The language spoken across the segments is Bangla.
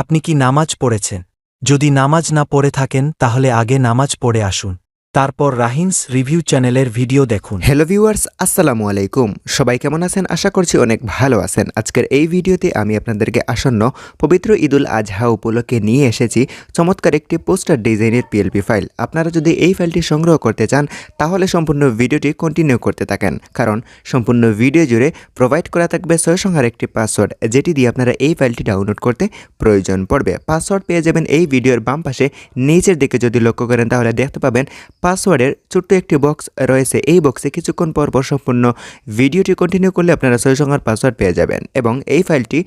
আপনি কি নামাজ পড়েছেন? যদি নামাজ না পড়ে থাকেন তাহলে আগে নামাজ পড়ে আসুন। তারপর রাহিনস রিভিউ চ্যানেলের ভিডিও দেখুন। হ্যালো ভিউয়ার্স আসসালামু আলাইকুম। সবাই কেমন আছেন? আশা করছি অনেক ভালো আছেন। আজকের এই ভিডিওতে আমি আপনাদেরকে আসন্ন পবিত্র ঈদুল আজহা উপলক্ষে নিয়ে এসেছি চমৎকার একটি পোস্টার ডিজাইনের পিএলপি ফাইল আপনারা যদি এই ফাইলটি সংগ্রহ করতে চান, তাহলে সম্পূর্ণ ভিডিওটি কন্টিনিউ করতে থাকেন। কারণ সম্পূর্ণ ভিডিও জুড়ে প্রোভাইড করা থাকবে ছয় সংখ্যার একটি পাসওয়ার্ড যেটি দিয়ে আপনারা এই ফাইলটি ডাউনলোড করতে প্রয়োজন পড়বে। পাসওয়ার্ড পেয়ে যাবেন এই ভিডিওর বাম পাশে নিচের দিকে যদি লক্ষ্য করেন, তাহলে দেখতে পাবেন পাসওয়ার্ডের ছোট্ট একটি বক্স রয়েছে। এই বক্সে কিছুক্ষণ পর পর সম্পূর্ণ ভিডিওটি কন্টিনিউ করলে আপনারা ছয় সংখ্যার পাসওয়ার্ড পেয়ে যাবেন এবং এই ফাইলটি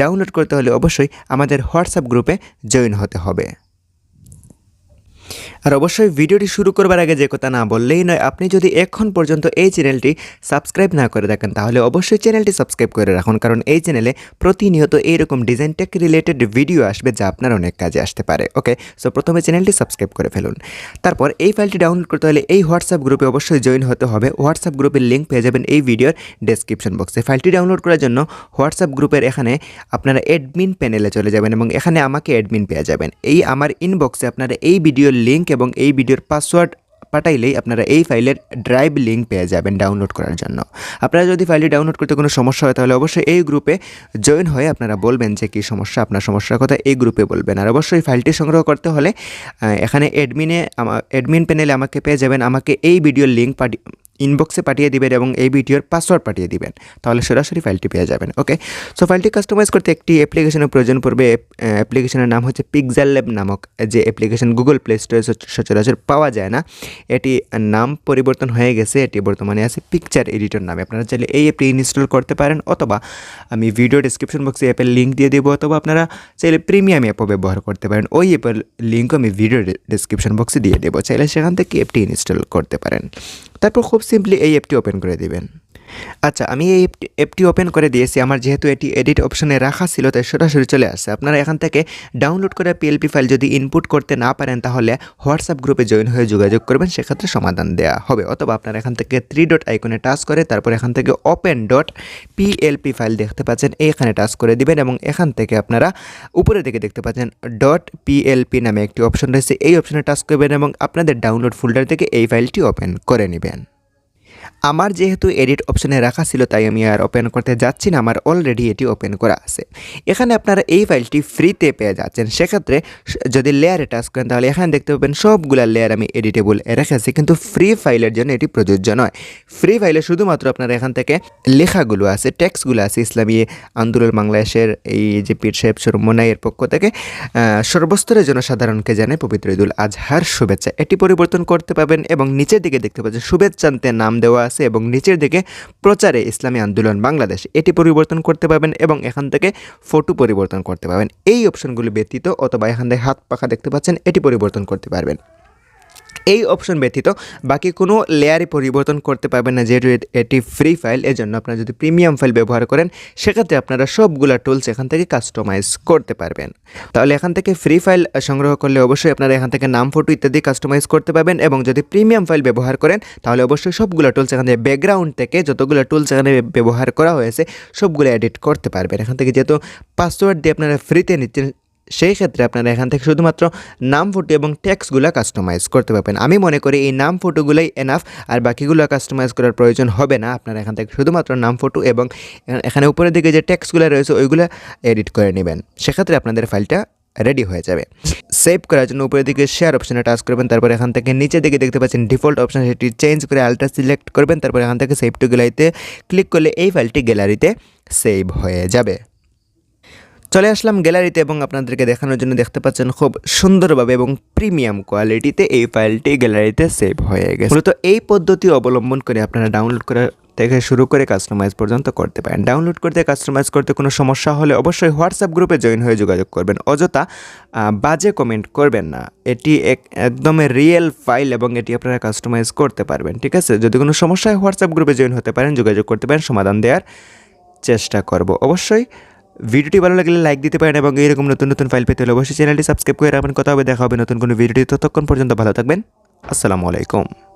ডাউনলোড করতে হলে অবশ্যই আমাদের হোয়াটসঅ্যাপ গ্রুপে জয়েন হতে হবে। আর অবশ্যই ভিডিওটি শুরু করবার আগে যে কথা না বললেই নয়, আপনি যদি এখন পর্যন্ত এই চ্যানেলটি সাবস্ক্রাইব না করে থাকেন, তাহলে অবশ্যই চ্যানেলটি সাবস্ক্রাইব করে রাখুন, কারণ এই চ্যানেলে প্রতিনিয়ত এইরকম ডিজাইন টেক রিলেটেড ভিডিও আসবে যা আপনার অনেক কাজে আসতে পারে ওকে সো প্রথমে চ্যানেলটি সাবস্ক্রাইব করে ফেলুন। তারপর এই ফাইলটি ডাউনলোড করতে হলে এই হোয়াটসঅ্যাপ গ্রুপে অবশ্যই জয়েন হতে হবে। হোয়াটসঅ্যাপ গ্রুপের লিঙ্ক পেয়ে যাবেন এই ভিডিওর ডেসক্রিপশন বক্সে ফাইলটি ডাউনলোড করার জন্য হোয়াটসঅ্যাপ গ্রুপের এখানে আপনারা অ্যাডমিন প্যানেলে চলে যাবেন এবং এখানে আমাকে অ্যাডমিন পেয়ে যাবেন। এই আমার ইনবক্সে আপনারা এই ভিডিওর লিঙ্ক এবং এই ভিডিওর পাসওয়ার্ড পাঠাইলেই আপনারা এই ফাইলের ড্রাইভ লিঙ্ক পেয়ে যাবেন ডাউনলোড করার জন্য। আপনারা যদি ফাইলটি ডাউনলোড করতে কোনো সমস্যা হয় তাহলে অবশ্যই এই গ্রুপে জয়েন হয়ে আপনারা বলবেন যে কী সমস্যা, আপনার সমস্যার কথা এই গ্রুপে বলবেন। আর অবশ্যই ফাইলটি সংগ্রহ করতে হলে এখানে অ্যাডমিনে অ্যাডমিন প্যানেলে আমাকে পেয়ে যাবেন। আমাকে এই ভিডিওর লিঙ্ক পাঠি ইনবক্সে পাঠিয়ে দিবেন এবং এই ভিডিওর পাসওয়ার্ড পাঠিয়ে দিবেন। তাহলে সরাসরি ফাইলটি পেয়ে যাবেন ওকে সো ফাইলটি কাস্টমাইজ করতে একটি অ্যাপ্লিকেশনের প্রয়োজন পড়বে। অ্যাপ্লিকেশনের নাম হচ্ছে পিকজাল ল্যাব নামক, যে অ্যাপ্লিকেশন গুগল প্লে স্টোরে সচরাচর পাওয়া যায় না। এটি নাম পরিবর্তন হয়ে গেছে, এটি বর্তমানে আছে পিকচার এডিটর নামে। আপনারা চাইলে এই অ্যাপটি ইনস্টল করতে পারেন, অথবা আমি ভিডিও ডিসক্রিপশন বক্সে অ্যাপের লিঙ্ক দিয়ে দেবো, অথবা আপনারা চাইলে প্রিমিয়াম অ্যাপও ব্যবহার করতে পারেন। ওই অ্যাপের লিঙ্কও আমি ভিডিও ডিসক্রিপশন বক্সে দিয়ে দেবো। চাইলে সেখান থেকে অ্যাপটি ইনস্টল করতে পারেন। তারপর খুব সিম্পলি এই অ্যাপটি ওপেন করে দিবেন। আচ্ছা আমি এই অ্যাপটি ওপেন করে দিয়েছি। আমার যেহেতু এটি এডিট অপশনে রাখা ছিল, তাই সরাসরি চলে আসছে। আপনারা এখান থেকে ডাউনলোড করা পিএলপি ফাইল যদি ইনপুট করতে না পারেন, তাহলে হোয়াটসঅ্যাপ গ্রুপে জয়েন হয়ে যোগাযোগ করবেন। সেক্ষেত্রে সমাধান দেওয়া হবে। অথবা আপনারা এখান থেকে থ্রি ডট আইকনে টাচ করে, তারপর এখান থেকে ওপেন ডট পিএলপি ফাইল দেখতে পাচ্ছেন। এখানে টাচ করে দিবেন এবং এখান থেকে আপনারা উপরে দিকে দেখতে পাচ্ছেন ডট পিএলপি নামে একটি অপশন রয়েছে। এই অপশনে টাচ করবেন এবং আপনাদের ডাউনলোড ফোল্ডার থেকে এই ফাইলটি ওপেন করে নেবেন। আমার যেহেতু এডিট অপশনে রাখা ছিল, তাই আমি আর ওপেন করতে যাচ্ছি না। আমার অলরেডি এটি ওপেন করা আছে। এখানে আপনারা এই ফাইলটি ফ্রিতে পেয়ে যাচ্ছেন। সেক্ষেত্রে যদি লেয়ারে টাচ করেন, তাহলে এখানে দেখতে পাবেন সবগুলা লেয়ার আমি এডিটেবল রেখেছি কিন্তু ফ্রি ফাইলের জন্য এটি প্রযোজ্য নয়। ফ্রি ফাইলে শুধুমাত্র আপনারা এখান থেকে লেখাগুলো আছে টেক্সটগুলো আছে, ইসলামী আন্দোলন বাংলাদেশের এই যে পীর সাহেব সুরমনাইয়ের পক্ষ থেকে সর্বস্তরের জনসাধারণকে জানাই পবিত্র ঈদুল আজহার শুভেচ্ছা। এটি পরিবর্তন করতে পারবেন এবং নিচের দিকে দেখতে পাচ্ছেন শুভেচ্ছান্তে নাম দেওয়া আছে এবং নিচের দিকে প্রচারে ইসলামী আন্দোলন বাংলাদেশ। এটি পরিবর্তন করতে পারবেন এবং এখান থেকে ফটো পরিবর্তন করতে পারবেন। এই অপশনগুলি ব্যতীত অথবা এখান থেকে হাত পাখা দেখতে পাচ্ছেন, এটি পরিবর্তন করতে পারবেন। এই অপশন ব্যতীত বাকি কোনো লেয়ারে পরিবর্তন করতে পারবেন না, যেহেতু এটি ফ্রি ফাইল এজন্য আপনারা যদি প্রিমিয়াম ফাইল ব্যবহার করেন, সেক্ষেত্রে আপনারা সবগুলা টুলস এখান থেকে কাস্টমাইজ করতে পারবেন। তাহলে এখান থেকে ফ্রি ফাইল সংগ্রহ করলে অবশ্যই আপনারা এখান থেকে নাম ফটো ইত্যাদি কাস্টমাইজ করতে পারবেন এবং যদি প্রিমিয়াম ফাইল ব্যবহার করেন, তাহলে অবশ্যই সবগুলো টুলস এখান থেকে ব্যাকগ্রাউন্ড থেকে যতগুলো টুলস এখানে ব্যবহার করা হয়েছে, সবগুলো এডিট করতে পারবেন। এখান থেকে যেহেতু পাসওয়ার্ড দিয়ে আপনারা ফ্রিতে নিচ্ছেন সেই ক্ষেত্রে আপনারা এখান থেকে শুধুমাত্র নাম, ফটো এবং টেক্সটগুলো কাস্টমাইজ করতে পারবেন। আমি মনে করি এই নাম, ফটোগুলোই এনাফ আর বাকিগুলো কাস্টমাইজ করার প্রয়োজন হবে না। আপনারা এখান থেকে শুধুমাত্র নাম, ফটো এবং এখানে উপরের দিকে যে টেক্সটগুলো রয়েছে, ওইগুলো এডিট করে নেবেন। সেক্ষেত্রে আপনাদের ফাইলটা রেডি হয়ে যাবে। সেভ করার জন্য উপরের দিকে শেয়ার অপশনে টাচ করবেন, তারপর এখান থেকে নিচের দিকে দেখতে পাচ্ছেন ডিফল্ট অপশান সেটি চেঞ্জ করে আলট্রা সিলেক্ট করবেন, তারপর এখান থেকে সেভ টু গ্যালারিতে ক্লিক করলে এই ফাইলটি গ্যালারিতে সেভ হয়ে যাবে। চলে আসলাম গ্যালারিতে এবং আপনাদেরকে দেখানোর জন্য দেখতে পাচ্ছেন খুব সুন্দরভাবে এবং প্রিমিয়াম কোয়ালিটিতে এই ফাইলটি গ্যালারিতে সেভ হয়ে গেছে। মূলত এই পদ্ধতি অবলম্বন করে আপনারা ডাউনলোড করা থেকে শুরু করে কাস্টমাইজ পর্যন্ত করতে পারেন। ডাউনলোড করতে কাস্টমাইজ করতে কোনো সমস্যা হলে অবশ্যই হোয়াটসঅ্যাপ গ্রুপে জয়েন হয়ে যোগাযোগ করবেন। অযথা বাজে কমেন্ট করবেন না। এটি এক একদমই রিয়েল ফাইল এবং এটি আপনারা কাস্টমাইজ করতে পারবেন, ঠিক আছে? যদি কোনো সমস্যা হয় হোয়াটসঅ্যাপ গ্রুপে জয়েন হতে পারেন, যোগাযোগ করতে পারেন, সমাধান দেওয়ার চেষ্টা করব। অবশ্যই ভিডিওটি ভালো লাগলে লাইক দিতে পারেন এবং এইরকম নতুন নতুন ফাইল পেতে হলে অবশ্যই চ্যানেলটি সাবস্ক্রাইব করে রাখবেন। কথা হবে, দেখা হবে নতুন কোনো ভিডিওটি ততক্ষণ পর্যন্ত ভালো থাকবেন। আসসালামু আলাইকুম।